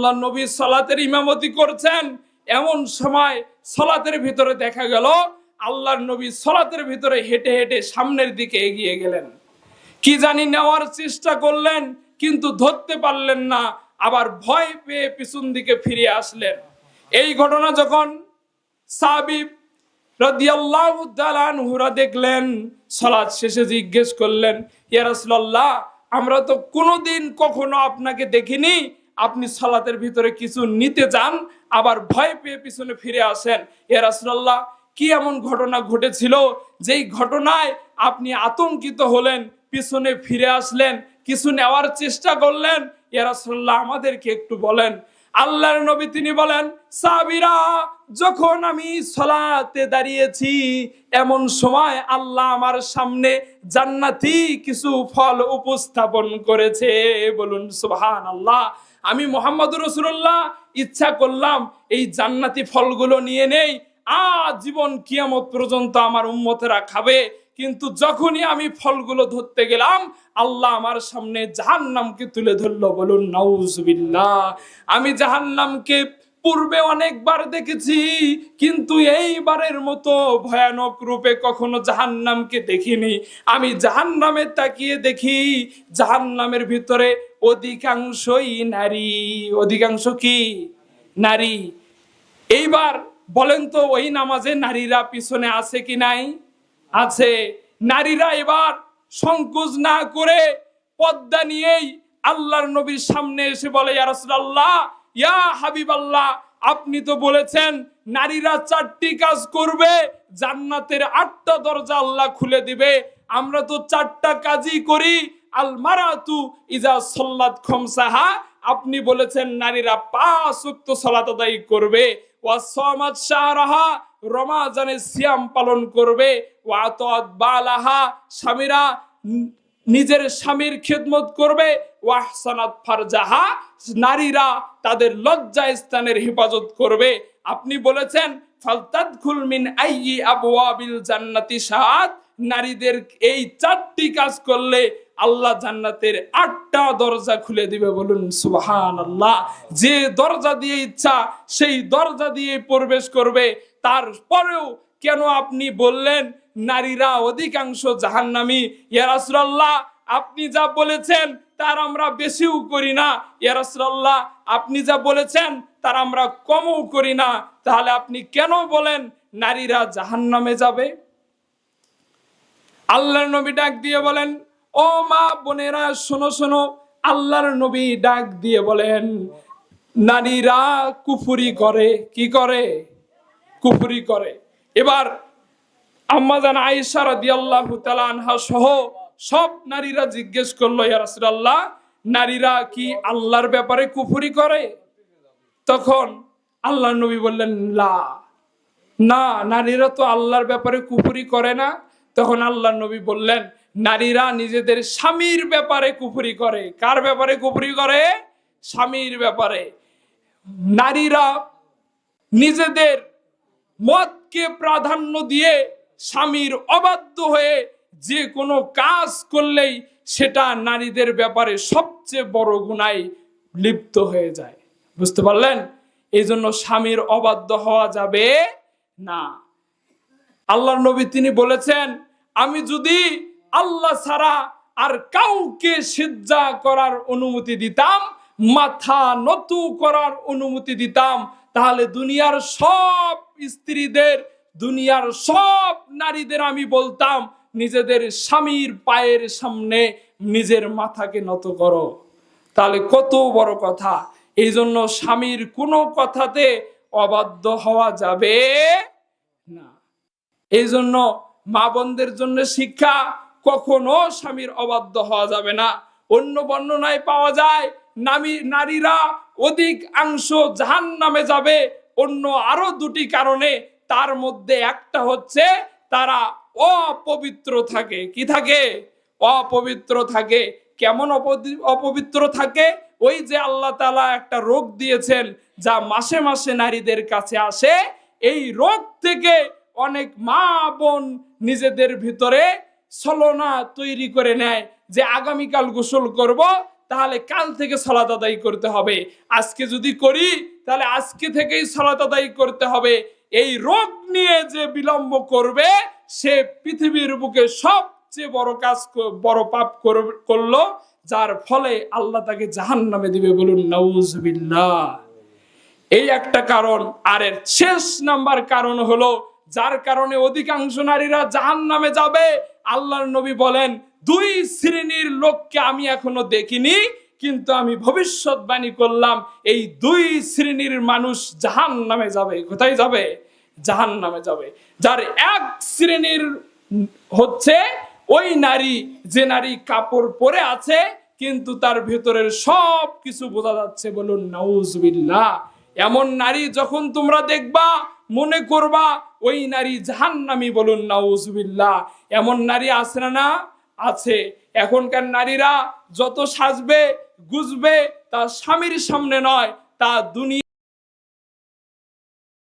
আল্লাহ নবী সালাতের ইমামতি করছেন। এমন সময় সলাতের ভিতরে দেখা গেল, আল্লাহর নবী সলাতের ভিতরে হেঁটে হেঁটে সামনের দিকে এগিয়ে গেলেন। কি জানি নেওয়ার চেষ্টা করলেন, কিন্তু ধরতে পারলেন না, আবার ভয় পেয়ে পিছন দিকে ফিরে আসলেন। এই ঘটনা যখন সাবিব রাদিয়াল্লাহু তাআলা আনহুরা দেখলেন সালাত শেষে জিজ্ঞেস করলেন, ইয়া রাসূলুল্লাহ, আমরা তো কোনোদিন কখনো আপনাকে দেখিনি আপনি সালাতের ভিতরে কিছু নিতে যান, আবার ভয় পেয়ে পিছনে ফিরে আসেন। এ রাসুল্লাহ কি এমন ঘটনা ঘটেছিল যেই ঘটনায় আপনি আতঙ্কিত হলেন, পিছনে ফিরে আসলেন, কিছু নেওয়ার চেষ্টা করলেন? রাসূলুল্লাহ আমাদেরকে একটু বলেন আল্লাহর নবী তিনি বলেন সাবিরা যখন আমি সলাতে দাঁড়িয়েছি, এমন সময় আল্লাহ আমার সামনে জান্নাতি কিছু ফল উপস্থাপন করেছে। বলুন সুবহান আল্লাহ আমি মোহাম্মদ রসুল্লাহ ইচ্ছা করলাম এই জান্নাতি ফলগুলো নিয়ে নেই। আজীবন কিয়ামত পর্যন্ত আমার উম্মতেরা খাবে। কিন্তু যখনই আমি ফলগুলো ধরতে গেলাম, আল্লাহ আমার সামনে জাহান্নামকে তুলে ধরলো, বলুন, নাউজুবিল্লাহ। আমি জাহান্নামকে পূর্বে অনেকবার দেখেছি, কিন্তু এইবারের মতো ভয়ানক রূপে কখনো জাহান্নামকে দেখিনি। আমি জাহান্নামে তাকিয়ে দেখি, জাহান্নামের ভিতরে অধিকাংশই নারী। অধিকাংশ কি? নারী। এইবার বলেন তো, ওই নামাজে নারীরা পিছনে আছে কি নাই? আছে। নারীরা এবার সংকোচ না করে পদ্মা নিয়েই আল্লাহর নবীর সামনে এসে বলে, ইয়া ইয়া হাবিবাল্লাহ, আপনি তো বলেছেন নারীরা চারটি কাজ করবে, জান্নাতের আটটা দরজা আল্লাহ খুলে দিবে। আমরা তো চারটা কাজই করি। আল মারাতু ইজা সল্লাত খমসাহা আপনি বলেছেন নারীরা পাঁচ উক্ত সালাত আদায় করবে। ওয়াসমাত শাহরাহা, রমাজানে সিয়াম পালন করবে। ওয়াতাত বালাহা, স্বামীরা নিজের স্বামীর খেদমত করবে। ওয়াহসানাত ফারজাহা, নারীরা তাদের লজ্জা স্থানের হেফাজত করবে। আপনি বলেছেন, ফালতাদখুল মিন আইয়ি আবওয়াবিল জান্নাতি সাত নারীদের এই চারটি কাজ করলে আল্লাহ জান্নাতের আটটা দরজা খুলে দিবে বলুন সুবহান আল্লাহ যে দরজা দিয়ে ইচ্ছা, সেই দরজা দিয়ে প্রবেশ করবে। তারপরেও কেন আপনি বললেন, নারীরা অধিকাংশ জাহান্নামী? ইয়া রাসূলুল্লাহ, আপনি যা বলেছেন, তার আমরা বেশিও করি না। ইয়া রাসূলুল্লাহ, আপনি যা বলেছেন, তার আমরা কমও করি না। তাহলে আপনি কেন বলেন, নারীরা জাহান্নামে যাবে? আল্লাহ নবী ডাক দিয়ে বলেন ও মা বোনেরা, শোনো শোনো, আল্লাহর নবী ডাক দিয়ে বলেন, নারীরা কুফুরি করে, কি করে? কুফুরি করে। এবার আম্মাজান আয়েশা রাদিয়াল্লাহু তাআলা আনহা সহ সব নারীরা জিজ্ঞেস করল, ইয়া রাসূলুল্লাহ, নারীরা কি আল্লাহর ব্যাপারে কুফুরি করে? তখন আল্লাহর নবী বললেন, লা। না, নারীরা তো আল্লাহর ব্যাপারে কুফুরি করে না। তখন আল্লাহ নবী বললেন নারীরা নিজেদের স্বামীর ব্যাপারে কুফুরি করে। কার ব্যাপারে কুফুরি করে? স্বামীর ব্যাপারে। নারীরা নিজেদের মতকে প্রাধান্য দিয়ে স্বামীর অবাধ্য হয়ে যে কোনো কাজ করলেই সেটা নারীদের ব্যাপারে সবচেয়ে বড় গুণায় লিপ্ত হয়ে যায়। বুঝতে পারলেন? এই জন্য স্বামীর অবাধ্য হওয়া যাবে না। আল্লাহ নবী তিনি বলেছেন, আমি যদি আল্লাহ ছাড়া আর কাউকে সিজ্জা করার অনুমতি দিতাম, মাথা নতু করার অনুমতি দিতাম। তাহলে দুনিয়ার সব স্ত্রীদের, দুনিয়ার সব নারীদের আমি বলতাম, নিজেদের স্বামীর পায়ের সামনে নিজের মাথাকে নত করো। তাহলে কত বড় কথা। এই জন্য স্বামীর কোনো কথাতে অবাধ্য হওয়া যাবে না। এই জন্য মা বোনদের জন্য শিক্ষা কখনো স্বামীর অবাধ্য হওয়া যাবে না। অন্য বর্ণনায় পাওয়া যায়, নামী নারীরা অধিক অংশ জাহান নামে যাবে। অন্য আরও দুটি কারণে, তার মধ্যে একটা হচ্ছে তারা অপবিত্র থাকে। কি থাকে? অপবিত্র থাকে। কেমন অপবিত্র থাকে? ওই যে আল্লাহ তালা একটা রোগ দিয়েছেন, যা মাসে মাসে নারীদের কাছে আসে। এই রোগ থেকে অনেক মা বোন নিজেদের ভিতরে ছলনা তৈরি করে নেয় যে আগামীকাল গোসল করব, তাহলে কাল থেকে সলাত আদায় করতে হবে। আজকে যদি করি, তাহলে আজকে থেকেই সলাত আদায় করতে হবে। এই রোগ নিয়ে যে বিলম্ব করবে, সে পৃথিবীর বুকে সবচেয়ে বড় কাজ বড় পাপ কর- করল, যার ফলে আল্লাহ তাকে জাহান নামে দিবে বলুন নাউজবিল্লাহ এই একটা কারণ। আর এর শেষ নাম্বার কারণ হলো, যার কারণে অধিকাংশ নারীরা জাহান নামে যাবে আল্লাহর নবী বলেন, দুই শ্রেণির লোককে আমি এখনও দেখিনি, কিন্তু আমি ভবিষ্যৎবাণী করলাম, এই দুই শ্রেণির মানুষ জাহান নামে যাবে। কোথায় যাবে? জাহান নামে যাবে। যার এক শ্রেণির হচ্ছে ওই নারী, যে নারী কাপড় পরে আছে, কিন্তু তার ভেতরের সব কিছু বোঝা যাচ্ছে বলুন, নাউজবিল্লাহ। এমন নারী যখন তোমরা দেখবা মনে করবা, ওই নারী জাহান্নামি বলুন না উজবিল্লা এমন নারী আছে না? না আছে। এখনকার নারীরা যত সাজবে, গুজবে তা স্বামীর সামনে নয়, তা দুনিয়া